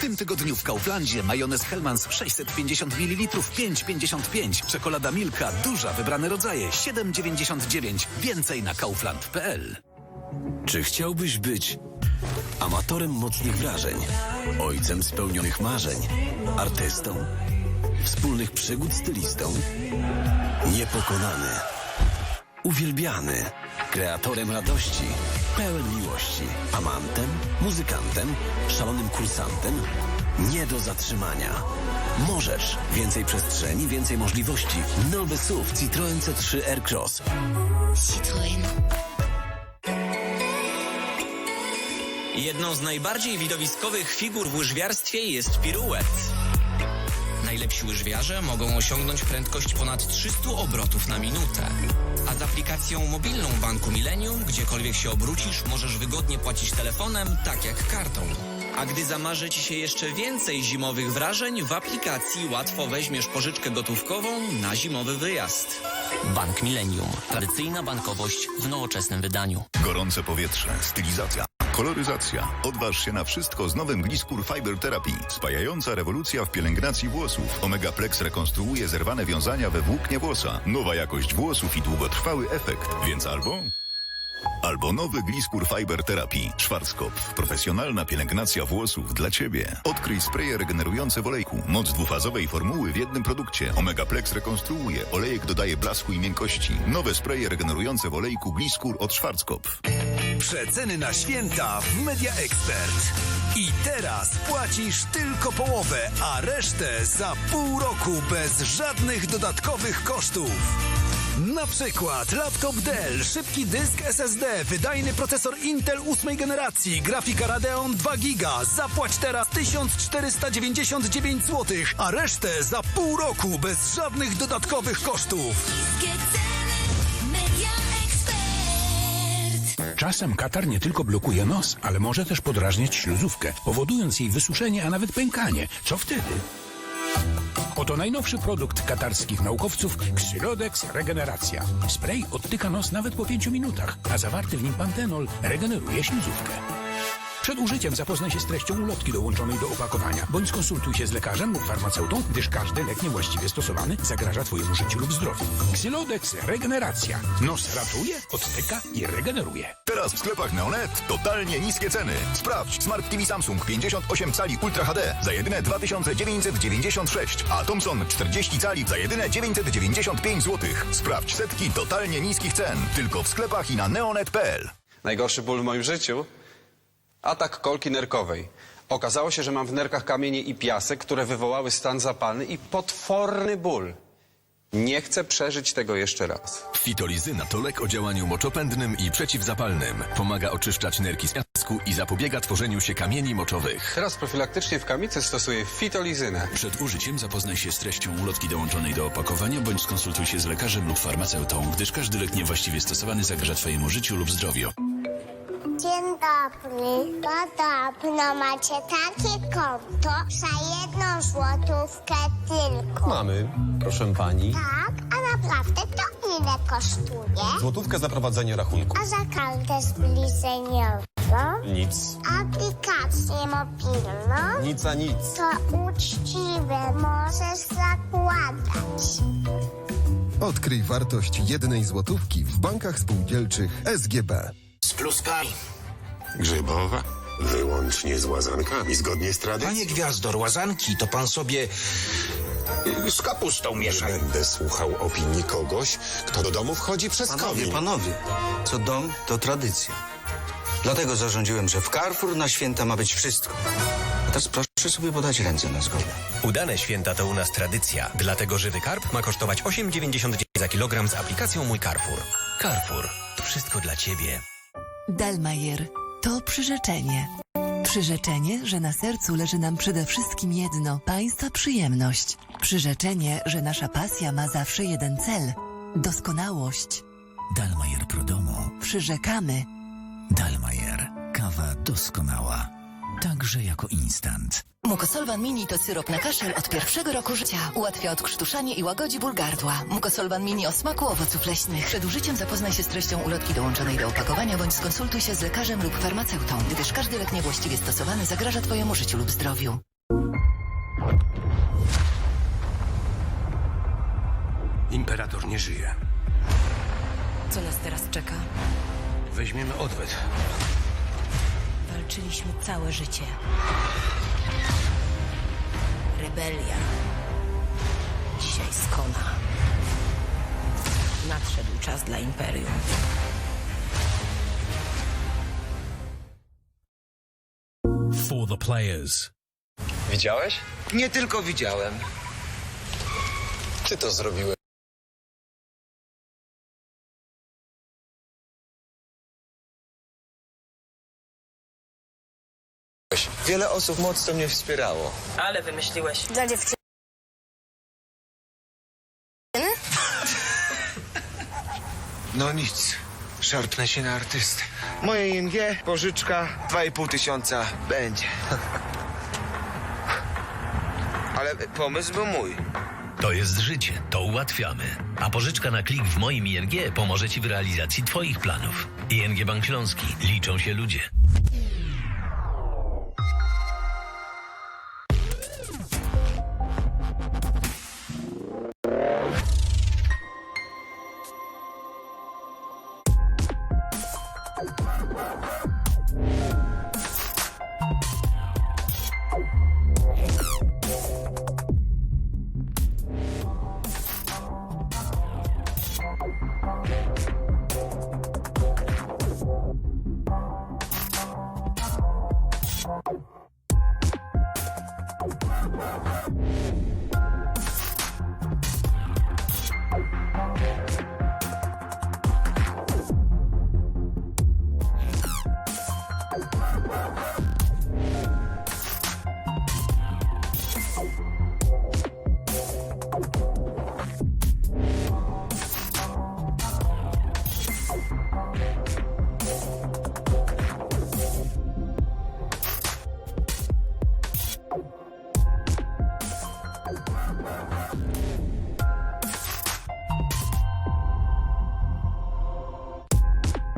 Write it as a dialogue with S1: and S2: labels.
S1: W tym tygodniu w Kauflandzie majonez Hellmann's 650 ml 5,55. Czekolada Milka, duża, wybrane rodzaje 7,99. Więcej na kaufland.pl.
S2: Czy chciałbyś być amatorem mocnych wrażeń, ojcem spełnionych marzeń, artystą, wspólnych przygód stylistą? Niepokonany, uwielbiany, kreatorem radości, pełen miłości, amantem, muzykantem, szalonym kursantem? Nie do zatrzymania. Możesz. Więcej przestrzeni, więcej możliwości. Nowy SUV Citroen C3 Aircross.
S3: Citroën.
S4: Jedną z najbardziej widowiskowych figur w łyżwiarstwie jest piruet. Najlepsi łyżwiarze mogą osiągnąć prędkość ponad 300 obrotów na minutę. A z aplikacją mobilną Banku Millennium, gdziekolwiek się obrócisz, możesz wygodnie płacić telefonem, tak jak kartą. A gdy zamarzy ci się jeszcze więcej zimowych wrażeń, w aplikacji łatwo weźmiesz pożyczkę gotówkową na zimowy wyjazd. Bank Millennium. Tradycyjna bankowość w nowoczesnym wydaniu.
S5: Gorące powietrze, stylizacja, koloryzacja. Odważ się na wszystko z nowym Gliskur Fiber Therapy. Spajająca rewolucja w pielęgnacji włosów. Omega Plex rekonstruuje zerwane wiązania we włóknie włosa. Nowa jakość włosów i długotrwały efekt. Więc albo... Albo nowy Gliskur Fiber Therapy. Schwarzkopf. Profesjonalna pielęgnacja włosów dla Ciebie. Odkryj spreje regenerujące w olejku. Moc dwufazowej formuły w jednym produkcie. Omega Plex rekonstruuje. Olejek dodaje blasku i miękkości. Nowe spreje regenerujące w olejku Gliskur od Schwarzkopf.
S6: Przeceny na święta w Media Expert. I teraz płacisz tylko połowę, a resztę za pół roku bez żadnych dodatkowych kosztów. Na przykład laptop Dell, szybki dysk SSD, wydajny procesor Intel ósmej generacji, grafika Radeon 2 GB. Zapłać teraz 1499 zł, a resztę za pół roku bez żadnych dodatkowych kosztów.
S7: Czasem katar nie tylko blokuje nos, ale może też podrażniać śluzówkę, powodując jej wysuszenie, a nawet pękanie. Co wtedy? Oto najnowszy produkt katarskich naukowców Xylodex Regeneracja. Spray odtyka nos nawet po 5 minutach, a zawarty w nim pantenol regeneruje śluzówkę. Przed użyciem zapoznaj się z treścią ulotki dołączonej do opakowania, bądź skonsultuj się z lekarzem lub farmaceutą, gdyż każdy lek niewłaściwie stosowany zagraża Twojemu życiu lub zdrowiu. Xylodex Regeneracja. Nos ratuje, odtyka i regeneruje.
S5: Teraz w sklepach Neonet totalnie niskie ceny. Sprawdź Smart TV Samsung 58 cali Ultra HD za jedyne 2996, a Thomson 40 cali za jedyne 995 zł. Sprawdź setki totalnie niskich cen. Tylko w sklepach i na neonet.pl.
S8: Najgorszy ból w moim życiu? Atak kolki nerkowej. Okazało się, że mam w nerkach kamienie i piasek, które wywołały stan zapalny i potworny ból. Nie chcę przeżyć tego jeszcze raz.
S2: Fitolizyna to lek o działaniu moczopędnym i przeciwzapalnym. Pomaga oczyszczać nerki z piasku i zapobiega tworzeniu się kamieni moczowych.
S8: Teraz profilaktycznie w kamicy stosuję fitolizynę.
S1: Przed użyciem zapoznaj się z treścią ulotki dołączonej do opakowania, bądź skonsultuj się z lekarzem lub farmaceutą, gdyż każdy lek niewłaściwie stosowany zagraża Twojemu życiu lub zdrowiu.
S9: Dzień dobry. Podobno macie takie konto za jedną złotówkę tylko.
S10: Mamy, proszę pani.
S9: Tak, a naprawdę to ile kosztuje?
S10: Złotówkę za prowadzenie rachunku.
S9: A za kartę zbliżeniową?
S10: Nic.
S9: Aplikację mobilną?
S10: Nic a nic.
S9: To uczciwe, możesz zakładać.
S11: Odkryj wartość jednej złotówki w bankach spółdzielczych SGB.
S7: Pluskami.
S12: Grzybowa? Wyłącznie z łazankami, zgodnie z tradycją.
S7: Panie Gwiazdor, łazanki to pan sobie z kapustą mieszaj.
S12: Będę słuchał opinii kogoś, kto do domu wchodzi przez komin.
S13: panowie, co dom, to tradycja. Dlatego zarządziłem, że w Carrefour na święta ma być wszystko. A teraz proszę sobie podać ręce na zgodę.
S4: Udane święta to u nas tradycja, dlatego żywy karp ma kosztować 8,99 za kilogram z aplikacją Mój Carrefour. Carrefour, to wszystko dla Ciebie.
S14: Dalmajer to przyrzeczenie. Przyrzeczenie, że na sercu leży nam przede wszystkim jedno Państwa przyjemność. Przyrzeczenie, że nasza pasja ma zawsze jeden cel doskonałość.
S7: Dalmajer Pro Domo.
S14: Przyrzekamy.
S7: Dalmajer. Kawa doskonała także jako instant.
S14: Mukosolvan Mini to syrop na kaszel od pierwszego roku życia. Ułatwia odkrztuszanie i łagodzi ból gardła. Mukosolvan Mini o smaku owoców leśnych. Przed użyciem zapoznaj się z treścią ulotki dołączonej do opakowania bądź skonsultuj się z lekarzem lub farmaceutą, gdyż każdy lek niewłaściwie stosowany zagraża Twojemu życiu lub zdrowiu.
S2: Imperator nie żyje.
S15: Co nas teraz czeka?
S2: Weźmiemy odwet.
S15: Walczyliśmy całe życie. Rebelia. Dzisiaj skona. Nadszedł czas dla Imperium.
S3: For the players.
S16: Widziałeś?
S13: Nie tylko widziałem.
S16: Ty to zrobiłeś.
S13: Wiele osób mocno mnie wspierało.
S15: Ale wymyśliłeś.
S17: Dla dziewczyny?
S13: No nic, szarpnę się na artystę. Moje ING, pożyczka, 2,5 tysiąca będzie. Ale pomysł był mój.
S3: To jest życie, to ułatwiamy. A pożyczka na klik w moim ING pomoże Ci w realizacji Twoich planów. ING Bank Śląski. Liczą się ludzie. Woo!